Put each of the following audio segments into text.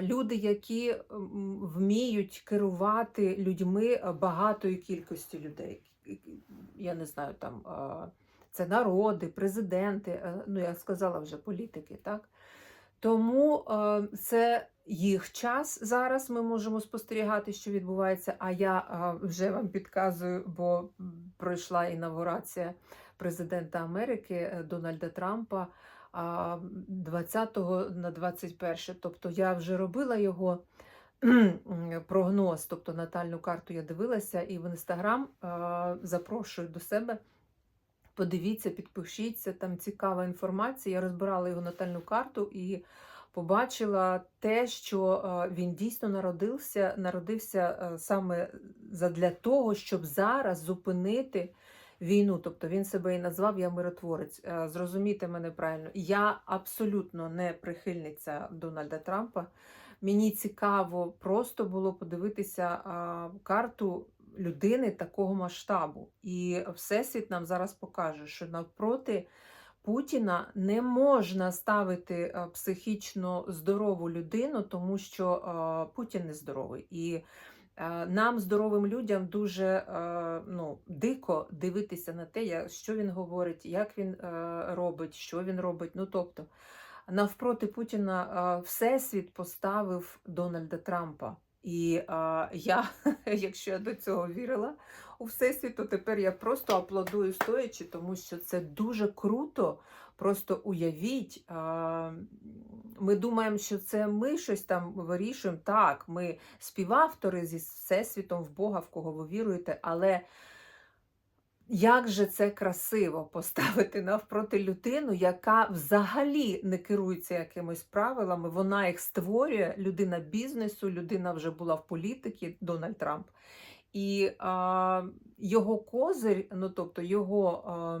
люди, які вміють керувати людьми багатою кількістю людей я не знаю, там це народи, президенти, ну я сказала вже політики, так? Тому це їх час зараз. Ми можемо спостерігати, що відбувається. А я вже вам підказую, бо пройшла інавгурація президента Америки е, Дональда Трампа 20 на 21. Тобто я вже робила його прогноз, тобто натальну карту я дивилася, і в інстаграм запрошую до себе. Подивіться, підпишіться, там цікава інформація. Я розбирала його натальну карту і побачила те, що він дійсно народився, народився саме для того, щоб зараз зупинити війну. Тобто він себе і назвав Я миротворець. Зрозумійте мене правильно, я абсолютно не прихильниця Дональда Трампа. Мені цікаво просто було подивитися карту людини такого масштабу. І Всесвіт нам зараз покаже, що навпроти Путіна не можна ставити психічно здорову людину, тому що а, Путін не здоровий. І нам, здоровим людям, дуже ну, дико дивитися на те, що він говорить, як він робить, що він робить. Ну, тобто, навпроти Путіна Всесвіт поставив Дональда Трампа. І а, я, якщо я до цього вірила у Всесвіт, то тепер я просто аплодую стоячи, тому що це дуже круто. Просто уявіть, ми думаємо, що це ми щось там вирішуємо. Так, ми співавтори зі Всесвітом в Бога, в кого ви віруєте, але. Як же це красиво поставити навпроти людину, яка взагалі не керується якимись правилами, вона їх створює, людина бізнесу, людина вже була в політиці, Дональд Трамп. І а, його козир, ну тобто його а,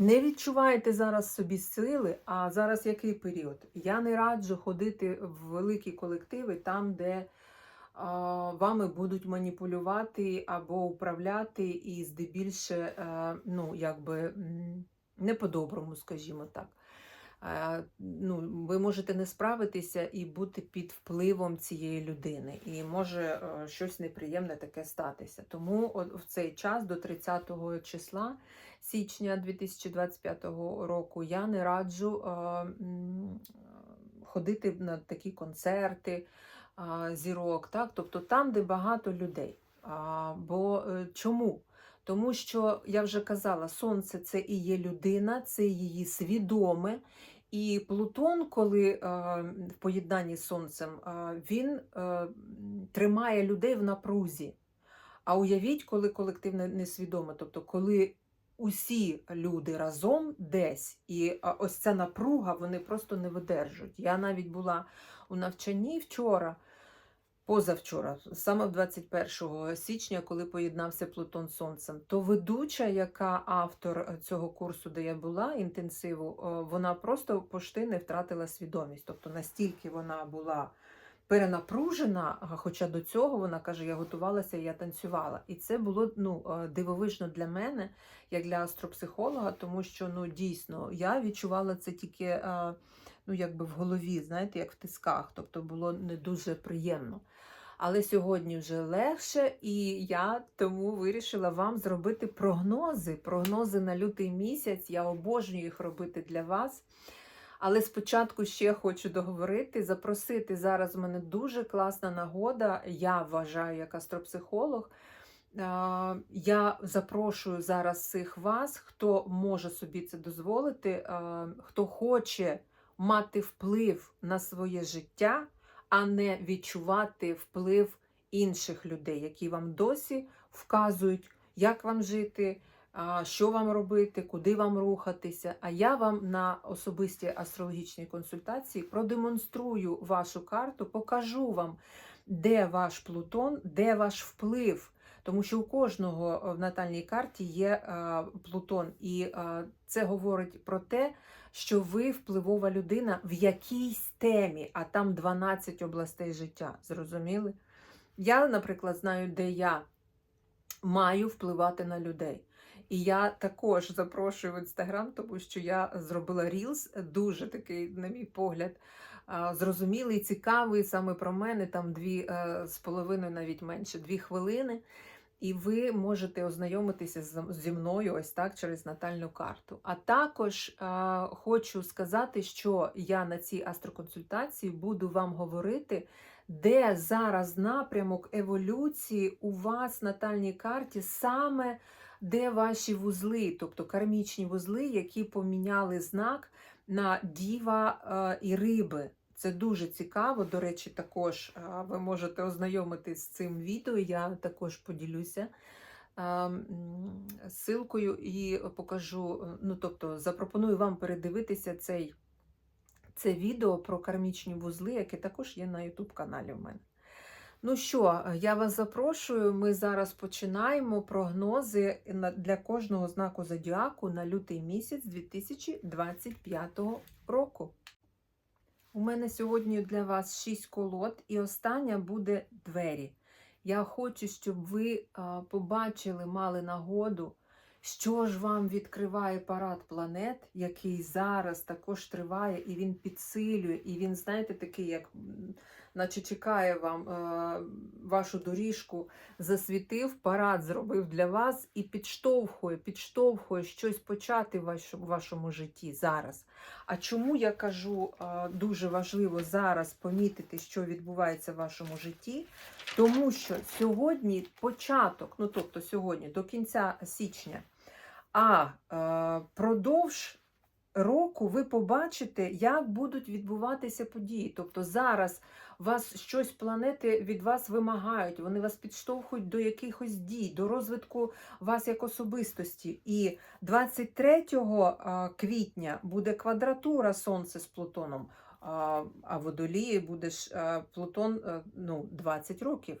не відчуваєте зараз собі сили, а зараз який період? Я не раджу ходити в великі колективи там, де вами будуть маніпулювати або управляти, і здебільше, е, ну, якби не по-доброму, скажімо так. Е, Ну, ви можете не справитися і бути під впливом цієї людини, і може е, щось неприємне таке статися. Тому в цей час до 30 числа січня 2025 року я не раджу е, ходити на такі концерти зірок, так? тобто там, де багато людей. Бо чому? Тому що я вже казала, сонце це і є людина, це її свідоме. І Плутон, коли е, в поєднанні з сонцем, е, він е, тримає людей в напрузі. А уявіть, коли колектив не- несвідоме, тобто коли усі люди разом десь, і ось ця напруга вони просто не видержують. Я навіть була у навчанні вчора, позавчора, саме 21 січня, коли поєднався Плутон з Сонцем, то ведуча, яка автор е, цього курсу, де я була, інтенсиву, е, вона просто пошти не втратила свідомість. Тобто настільки вона була перенапружена, хоча до цього вона каже, я готувалася, я танцювала. І це було ну, е, дивовижно для мене, як для астропсихолога, тому що ну, дійсно я відчувала це тільки ну, якби в голові, знаєте, як в тисках. Тобто було не дуже приємно. Але сьогодні вже легше, і я тому вирішила вам зробити прогнози. Прогнози на лютий місяць. Я обожнюю їх робити для вас. Але спочатку ще хочу договорити, запросити зараз в мене дуже класна нагода. Я вважаю, як астропсихолог, Я запрошую зараз всіх вас, хто може собі це дозволити, хто хоче мати вплив на своє життя, а не відчувати вплив інших людей, які вам досі вказують, як вам жити, що вам робити, куди вам рухатися. А я вам на особистій астрологічній консультації продемонструю вашу карту, покажу вам, де ваш Плутон, де ваш вплив. Тому що у кожного в натальній карті є Плутон, і це говорить про те, що ви впливова людина в якійсь темі, а там 12 областей життя. Зрозуміли? Я, наприклад, знаю, де я маю впливати на людей. І я також запрошую в інстаграм, тому що я зробила рілс, дуже такий, на мій погляд, зрозумілий, цікавий саме про мене, там дві е, з половиною, навіть менше, дві хвилини. І ви можете ознайомитися зі мною ось так через натальну карту. А також е, хочу сказати, що я на цій астроконсультації буду вам говорити, де зараз напрямок еволюції у вас натальній карті, саме де ваші вузли, тобто кармічні вузли, які поміняли знак на діва е, і риби. Це дуже цікаво. До речі, також ви можете ознайомитись з цим відео. Я також поділюся ссылкою і покажу. е, Ну, тобто, запропоную вам передивитися цей, це відео про кармічні вузли, яке також є на YouTube каналі в мене. Ну що, я вас запрошую. Ми зараз починаємо прогнози для кожного знаку зодіаку на лютий місяць 2025 року. У мене сьогодні для вас 6 колод, і остання буде двері. Я хочу, щоб ви побачили, мали нагоду, що ж вам відкриває парад планет, який зараз також триває, і він підсилює, і він, знаєте, такий, як наче чекає вам е, вашу доріжку, засвітив, парад зробив для вас і підштовхує, підштовхує щось почати в вашому, житті зараз. А чому я кажу, е, дуже важливо зараз помітити, що відбувається в вашому житті? Тому що сьогодні початок, ну тобто сьогодні до кінця січня, а е, продовж року ви побачите, як будуть відбуватися події. Тобто зараз вас щось планети від вас вимагають, вони вас підштовхують до якихось дій, до розвитку вас як особистості. І 23 е, квітня буде квадратура Сонця з Плутоном, а Водолії буде ж е, Плутон е, ну, 20 років.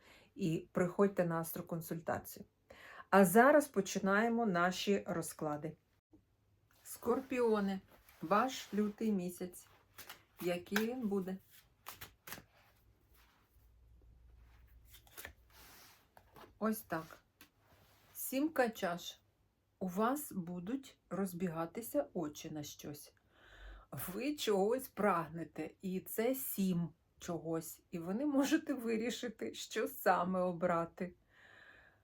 і приходьте на астроконсультацію. А зараз починаємо наші розклади. Скорпіони, ваш лютий місяць. Який він буде? Ось так. Сімка чаш. У вас будуть розбігатися очі на щось. Ви чогось прагнете, і це сім чогось, і ви не можете вирішити, що саме обрати.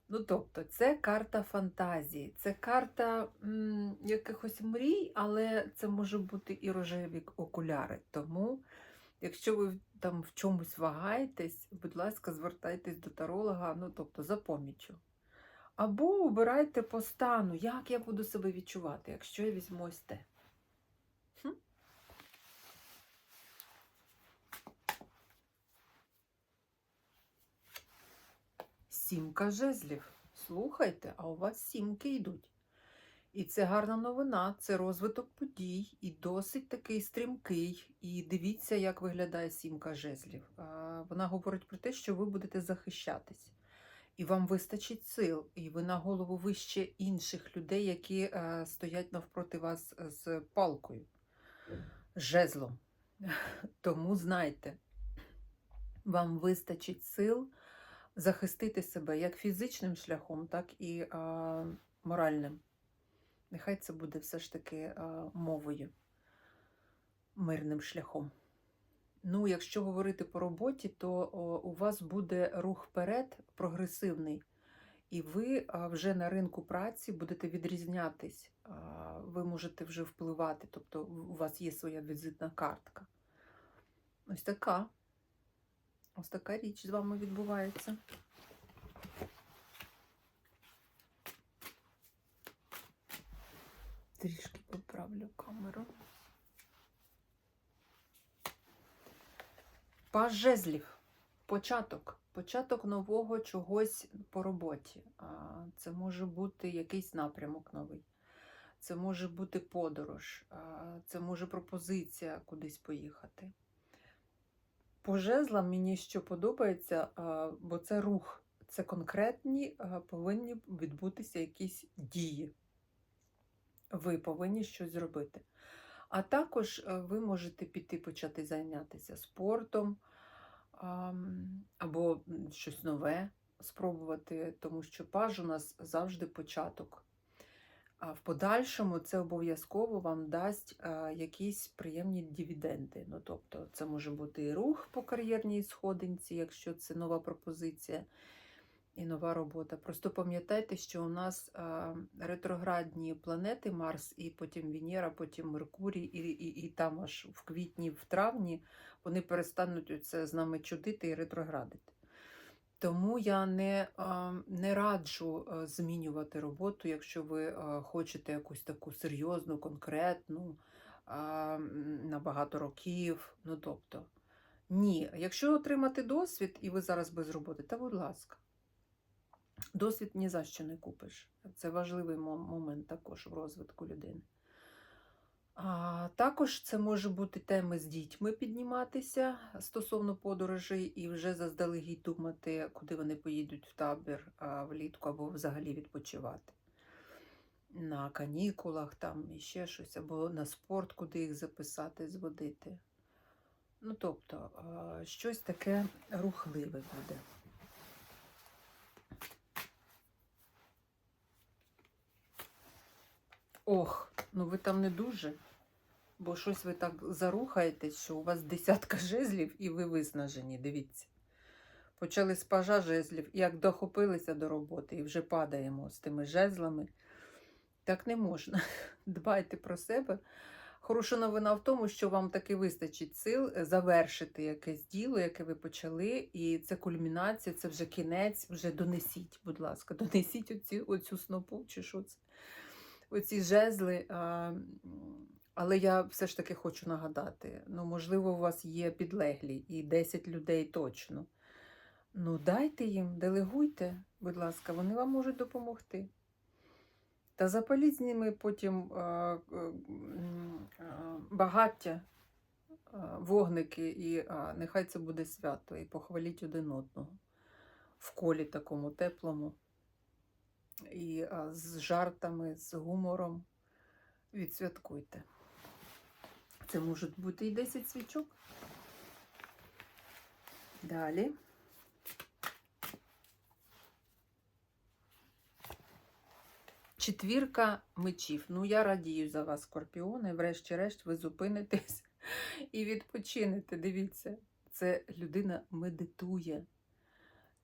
Ну, тобто, це карта фантазії, це карта м, якихось мрій, але це може бути і рожеві окуляри. Тому, якщо ви там в чомусь вагаєтесь, будь ласка, звертайтесь до таролога, ну, тобто, за поміччю. Або обирайте по стану, як я буду себе відчувати, якщо я візьму ось те. Сімка жезлів. Слухайте, а у вас сімки йдуть. І це гарна новина, це розвиток подій і досить такий стрімкий. І дивіться, як виглядає сімка жезлів. Вона говорить про те, що ви будете захищатись, і вам вистачить сил, і ви на голову вище інших людей, які е, стоять навпроти вас з палкою, жезлом. Тому знайте, вам вистачить сил захистити себе як фізичним шляхом, так і а, моральним. Нехай це буде все ж таки а, мовою, мирним шляхом. Ну, якщо говорити по роботі, то о, у вас буде рух вперед, прогресивний, і ви вже на ринку праці будете відрізнятись. Ви можете вже впливати, тобто у вас є своя візитна картка. Ось така. Ось така річ з вами відбувається. Трішки поправлю камеру. Паж жезлів. Початок. Початок нового чогось по роботі. Це може бути якийсь напрямок новий. Це може бути подорож, це може пропозиція кудись поїхати. По жезлам мені що подобається, бо це рух, це конкретні, повинні відбутися якісь дії. Ви повинні щось зробити. А також е, ви можете піти почати зайнятися спортом або щось нове спробувати, тому що паж у нас завжди початок. В подальшому це обов'язково вам дасть якісь приємні дивіденди. Ну, тобто, це може бути і рух по кар'єрній сходинці, якщо це нова пропозиція і нова робота. Просто пам'ятайте, що у нас ретроградні планети Марс, і потім Венера, потім Меркурій, і, і, і там аж в квітні, в травні вони перестануть це з нами чудити і ретроградити. Тому я не, не раджу змінювати роботу, якщо ви хочете якусь таку серйозну, конкретну, на багато років. Ну, тобто, ні. Якщо отримати досвід і ви зараз без роботи, та будь ласка. Досвід ні за що не купиш. Це важливий момент також в розвитку людини. А, також це може бути теми з дітьми підніматися стосовно подорожей і вже заздалегідь думати, куди вони поїдуть в табір а, влітку або взагалі відпочивати. На канікулах там і ще щось, або на спорт, куди їх записати, зводити. Ну, тобто, а, щось таке рухливе буде. Ох, ну ви там не дуже, бо щось ви так зарухаєтесь, що у вас десятка жезлів і ви виснажені, дивіться. Почали з пажа жезлів, як дохопилися до роботи і вже падаємо з тими жезлами. Так не можна. Дбайте про себе. Хороша новина в тому, що вам таки вистачить сил завершити якесь діло, яке ви почали, і це кульмінація, це вже кінець, вже донесіть, будь ласка, донесіть оці, оцю снопу чи що це оці жезли. А, але я все ж таки хочу нагадати: ну, можливо, у вас є підлеглі і 10 людей точно. Ну, дайте їм, делегуйте, будь ласка, вони вам можуть допомогти. Та запаліть з ними потім а, а, багаття, а, вогники, і а, нехай це буде свято, і похваліть один одного в колі такому теплому і а, з жартами, з гумором. Відсвяткуйте. Це можуть бути і 10 свічок. Далі. Четвірка мечів. Ну, я радію за вас, скорпіони. Врешті-решт, ви зупинитесь і відпочинете. Дивіться, це людина медитує.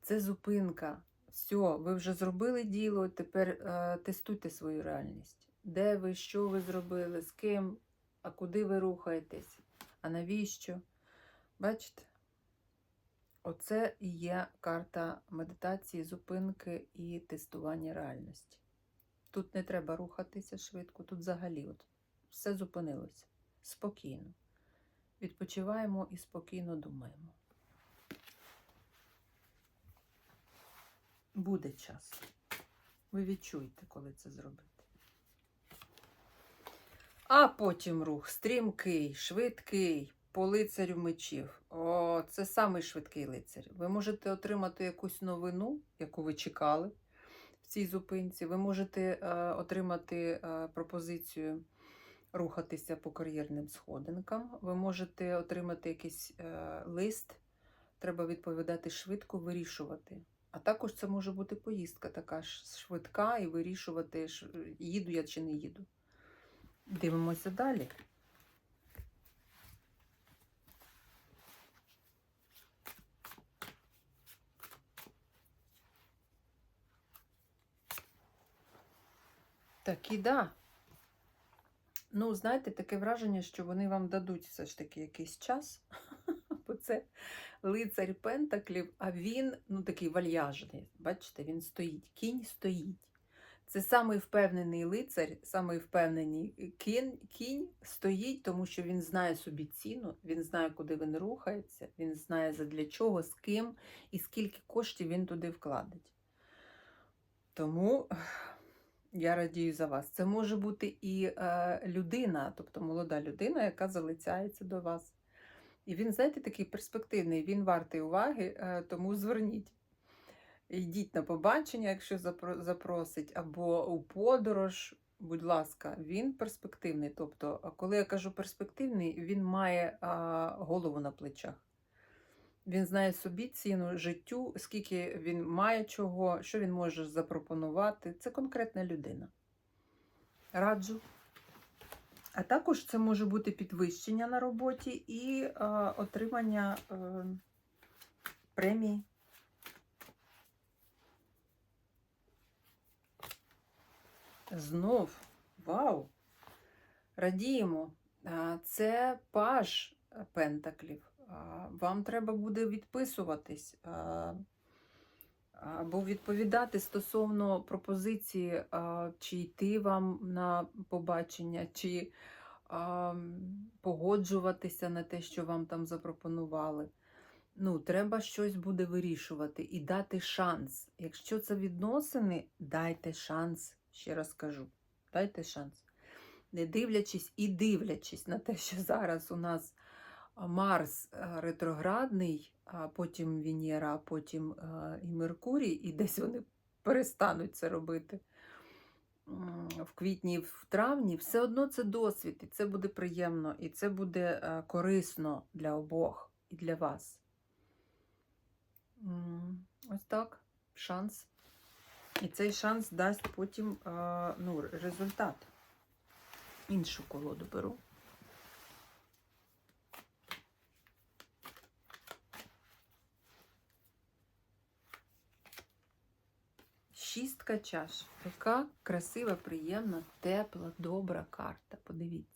Це зупинка. Все, ви вже зробили діло, тепер е, тестуйте свою реальність. Де ви, що ви зробили, з ким, а куди ви рухаєтесь, а навіщо? Бачите? Оце і є карта медитації, зупинки і тестування реальності. Тут не треба рухатися швидко, тут взагалі от все зупинилося. Спокійно. Відпочиваємо і спокійно думаємо. Буде час. Ви відчуєте, коли це зробите. А потім рух стрімкий, швидкий, по лицарю мечів. О, це самий швидкий лицар. Ви можете отримати якусь новину, яку ви чекали в цій зупинці. Ви можете е, отримати е, пропозицію рухатися по кар'єрним сходинкам. Ви можете отримати якийсь е, лист, треба відповідати швидко, вирішувати. А також це може бути поїздка така ж швидка і вирішувати, їду я чи не їду. Дивимося далі. Так і да. Ну, знаєте, таке враження, що вони вам дадуть все ж таки якийсь час, бо це лицар Пентаклів, а він ну, такий вальяжний. Бачите, він стоїть, кінь стоїть. Це самий впевнений лицар, самий впевнений кінь, кінь стоїть, тому що він знає собі ціну, він знає, куди він рухається, він знає задля чого, з ким і скільки коштів він туди вкладить. Тому я радію за вас. Це може бути і е, людина, тобто молода людина, яка залицяється до вас. І він, знаєте, такий перспективний, він вартий уваги, е, тому зверніть. Йдіть на побачення, якщо запросить, або у подорож. Будь ласка, він перспективний. Тобто, коли я кажу перспективний, він має а, голову на плечах. Він знає собі ціну життю, скільки він має чого, що він може запропонувати. Це конкретна людина. Раджу. А також це може бути підвищення на роботі і е, отримання е, премії. Знов. Вау! Радіємо. Це паж Пентаклів. Вам треба буде відписуватись або відповідати стосовно пропозиції, чи йти вам на побачення, чи погоджуватися на те, що вам там запропонували. Ну, треба щось буде вирішувати і дати шанс. Якщо це відносини, дайте шанс, ще раз кажу, дайте шанс. Не дивлячись і дивлячись на те, що зараз у нас Марс ретроградний, а потім Венера, а потім і Меркурій, і десь вони перестануть це робити в квітні, в травні, все одно це досвід, і це буде приємно, і це буде е, корисно для обох і для вас. Ось так, шанс. І цей шанс дасть потім е, ну, результат. Іншу колоду беру. Шістка чаш. Така красива, приємна, тепла, добра карта. Подивіться.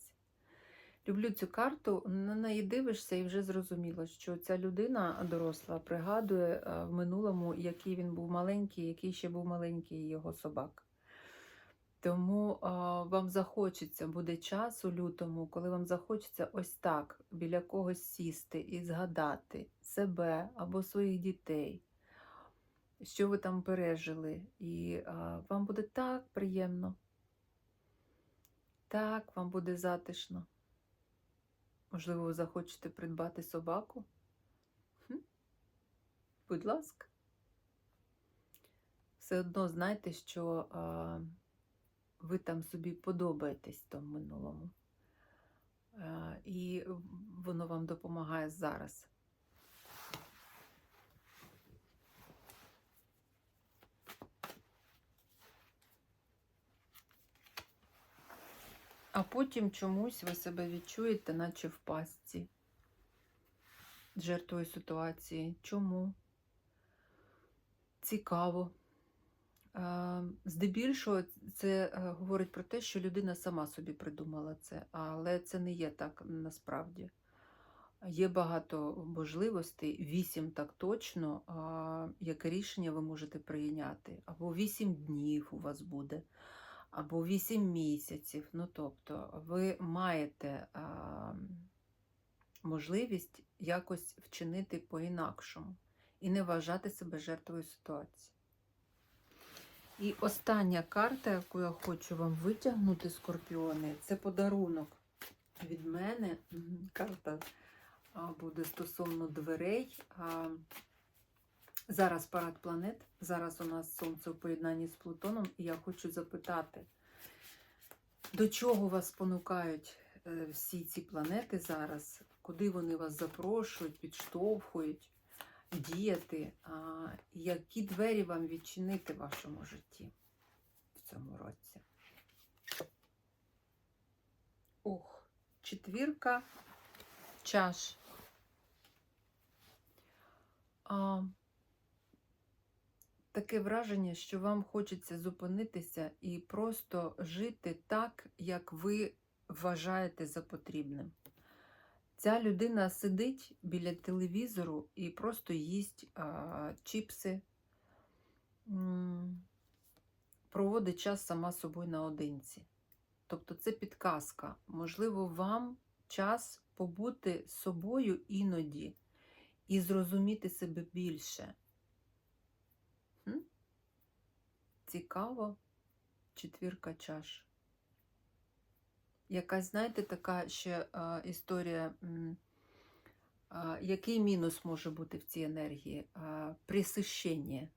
Люблю цю карту, на неї дивишся і вже зрозуміло, що ця людина доросла пригадує е, в минулому, який він був маленький, який ще був маленький його собак. Тому а, вам захочеться, буде час у лютому, коли вам захочеться ось так біля когось сісти і згадати себе або своїх дітей, що ви там пережили. І а, вам буде так приємно. Так, вам буде затишно. Можливо, ви захочете придбати собаку? Хм? Будь ласка. Все одно знайте, що а, ви там собі подобаєтесь в тому минулому. А, і воно вам допомагає зараз. А потім чомусь ви себе відчуєте, наче в пастці, жертвою ситуації. Чому? Цікаво. Е, Здебільшого це е, говорить про те, що людина сама собі придумала це, але це не є так насправді. Є багато можливостей, вісім так точно, яке рішення ви можете прийняти. Або вісім днів у вас буде, або вісім місяців. Ну, тобто, ви маєте а, можливість якось вчинити по-інакшому і не вважати себе жертвою ситуації. І остання карта, яку я хочу вам витягнути, скорпіони, це подарунок від мене. Карта буде стосовно дверей. Зараз парад планет. Зараз у нас Сонце у поєднанні з Плутоном, і я хочу запитати, до чого вас спонукають е, всі ці планети зараз? Куди вони вас запрошують, підштовхують діяти? А, які двері вам відчинити в вашому житті в цьому році? Ох, четвірка чаш. А, таке враження, що вам хочеться зупинитися і просто жити так, як ви вважаєте за потрібним. Ця людина сидить біля телевізору і просто їсть а, чіпси, проводить час сама собою наодинці. Тобто це підказка. Можливо, вам час побути з собою іноді і зрозуміти себе більше. М? Цікаво, четвірка чаш. Якась, знаєте, така ще а, історія. м, а, який мінус може бути в цій енергії? А, присищення.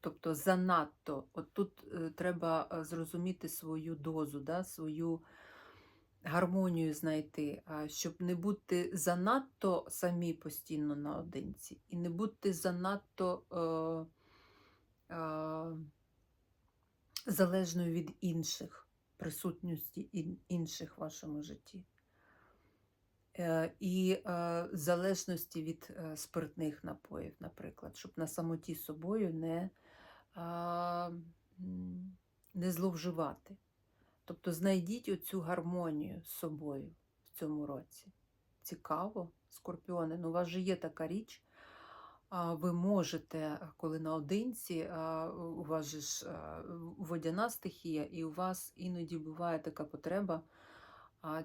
Тобто занадто. От тут е, треба е, зрозуміти свою дозу, да, свою гармонію знайти, а, щоб не бути занадто самі постійно наодинці, і не бути занадто е, е, залежною від інших, присутності інших в вашому житті. Е, І е, залежності від е, спиртних напоїв, наприклад, щоб на самоті собою не, не зловживати. Тобто знайдіть оцю гармонію з собою в цьому році. Цікаво, скорпіони. Ну, у вас же є така річ. Ви можете, коли наодинці, у вас же ж водяна стихія, і у вас іноді буває така потреба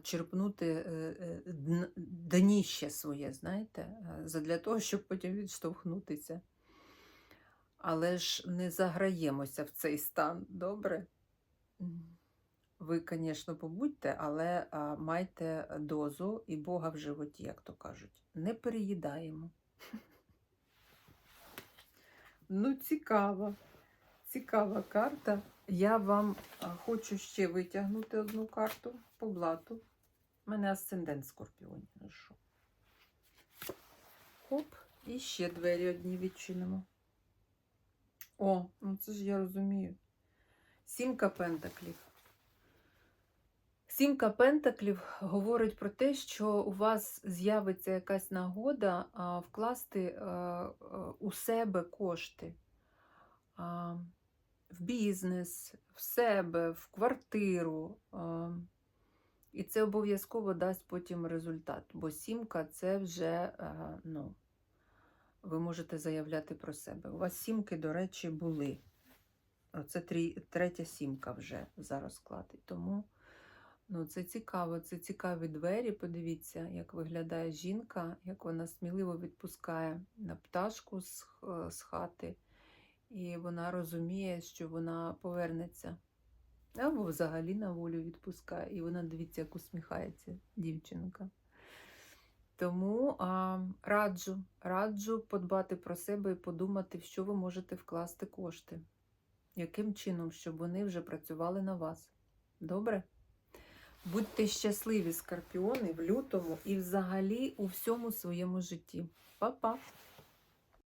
черпнути е, е, дніще своє, знаєте, е, задля того, щоб потім відштовхнутися. Але ж не заграємося в цей стан, добре? Ви, звісно, побудьте, але майте дозу і Бога в животі, як то кажуть. Не переїдаємо. Ну, цікава. Цікава карта. Я вам хочу ще витягнути одну карту по блату. У мене асцендент скорпіонів. Ну? Хоп, і ще двері одні відчинимо. О, ну це ж я розумію. Сімка пентаклів. Сімка пентаклів говорить про те, що у вас з'явиться якась нагода вкласти а, а, у себе кошти в бізнес, в себе, в квартиру. І це обов'язково дасть потім результат. Бо сімка це вже, ну, ви можете заявляти про себе. У вас сімки, до речі, були. Це третя сімка вже за розкладі. Тому ну, це цікаво, це цікаві двері. Подивіться, як виглядає жінка, як вона сміливо відпускає на пташку з, з хати, і вона розуміє, що вона повернеться. Або взагалі на волю відпускає. І вона дивіться, як усміхається дівчинка. Тому а, раджу, раджу подбати про себе і подумати, в що ви можете вкласти кошти. Яким чином, щоб вони вже працювали на вас. Добре? Будьте щасливі, скорпіони, в лютому і взагалі у всьому своєму житті. Па-па!